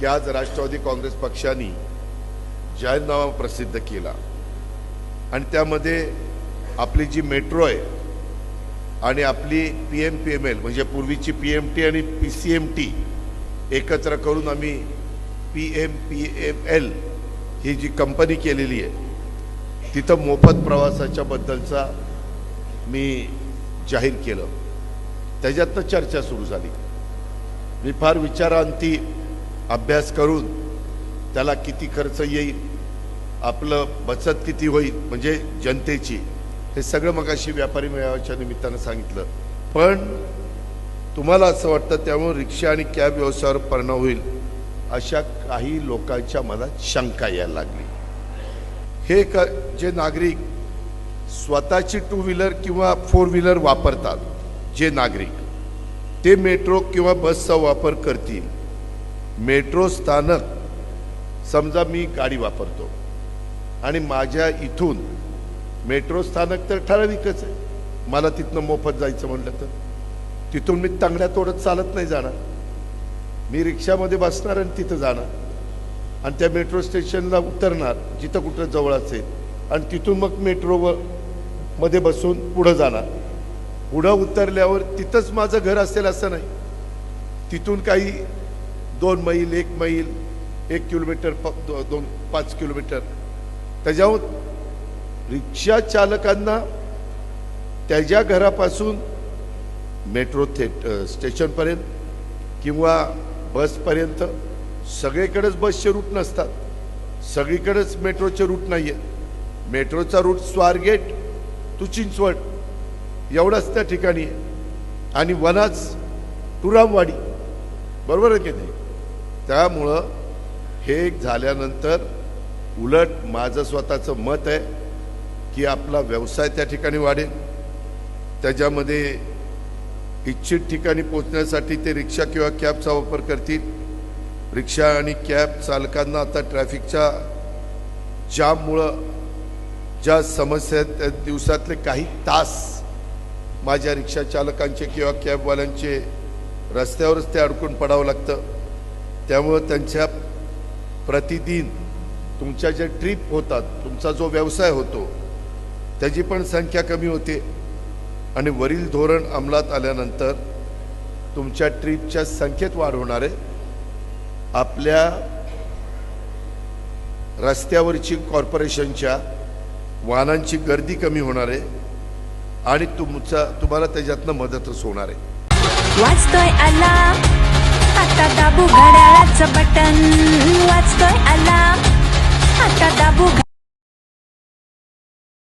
की आज राष्ट्रवादी काँग्रेस पक्षाने जाहीरनामा प्रसिद्ध केला. आणि त्यामध्ये आपली जी मेट्रो आहे आणि आपली P M P M L म्हणजे पूर्वीची पी एम टी आणि पी सी एम टी एकत्र करून आम्ही P M P M L ही जी कंपनी केलेली आहे तिथं मोफत प्रवासाच्या बद्दलचा मी जाहीर केलं. त्याच्यातनं चर्चा सुरू झाली. मी फार विचारांती अभ्यास करून त्याला किती खर्च येईल आपलं बचत किती होईल म्हणजे जनतेची हे सगळं मगाशी व्यापारी मेळाव्याच्या निमित्तानं सांगितलं. पण तुम्हाला असं वाटतं त्यामुळे रिक्षा आणि कॅब व्यवसायावर परिणाम होईल अशा काही लोकांच्या मनात शंका यायला लागली. हे क जे नागरिक स्वतःची टू व्हीलर किंवा फोर व्हीलर वापरतात जे नागरिक ते मेट्रो किंवा बसचा वापर करतील मेट्रो स्थानक समजा मी गाडी वापरतो आणि माझ्या इथून मेट्रो स्थानक तर ठराविकच आहे. मला तिथनं मोफत जायचं म्हटलं तर. तिथून मी तांगड्या तोडत चालत नाही जाणार. मी रिक्षामध्ये बसणार आणि तिथं जाणार. आणि त्या मेट्रो स्टेशनला उतरणार जिथं कुठं जवळ असेल आणि तिथून मग मेट्रोवर मध्ये बसून पुढं जाणार. पुढं उतरल्यावर तिथंच माझं घर असेल असं नाही. तिथून काही दोन मैल एक मैल एक किलोमीटर प दो, दोन पाच किलोमीटर. त्याच्यावर रिक्षा चालकांना त्याच्या घरापासून मेट्रो थेट स्टेशनपर्यंत किंवा बसपर्यंत सगळीकडेच बसचे रूट नसतात. सगळीकडेच मेट्रोचे रूट नाही आहेत मेट्रोचा रूट स्वारगेट टू चिंचवड एवढाच त्या ठिकाणी आहे. आणि वनाज टुरामवाडी बरोबर आहे की नाही? त्यामुळं हे झाल्यानंतर उलट माझं स्वतःचं मत आहे की आपला व्यवसाय त्या ठिकाणी वाढेल. त्याच्यामध्ये इच्छित ठिकाणी पोचण्यासाठी ते रिक्षा किंवा कॅबचा वापर करतील. रिक्षा आणि कॅब चालकांना आता ट्रॅफिकच्या जाममुळं ज्या समस्या आहेत त्या दिवसातले काही तास माझ्या रिक्षा चालकांचे किंवा कॅबवाल्यांचे रस्त्यावरच ते अडकून पडावं लागतं. त्यामुळं त्यांच्या प्रतिदिन तुमच्या ज्या ट्रिप होतात तुमचा जो व्यवसाय होतो त्याची पण संख्या कमी होते. आणि वरील धोरण अंमलात आल्यानंतर तुमच्या ट्रिपच्या संख्येत वाढ होणार आहे. आपल्या रस्त्यावरची कॉर्पोरेशनच्या वाहनांची गर्दी कमी होणार आहे आणि तुमचा तुम्हाला त्याच्यातनं मदतच होणार आहे. वाचतोय आला आता दाबू घड्याळाचं बटन.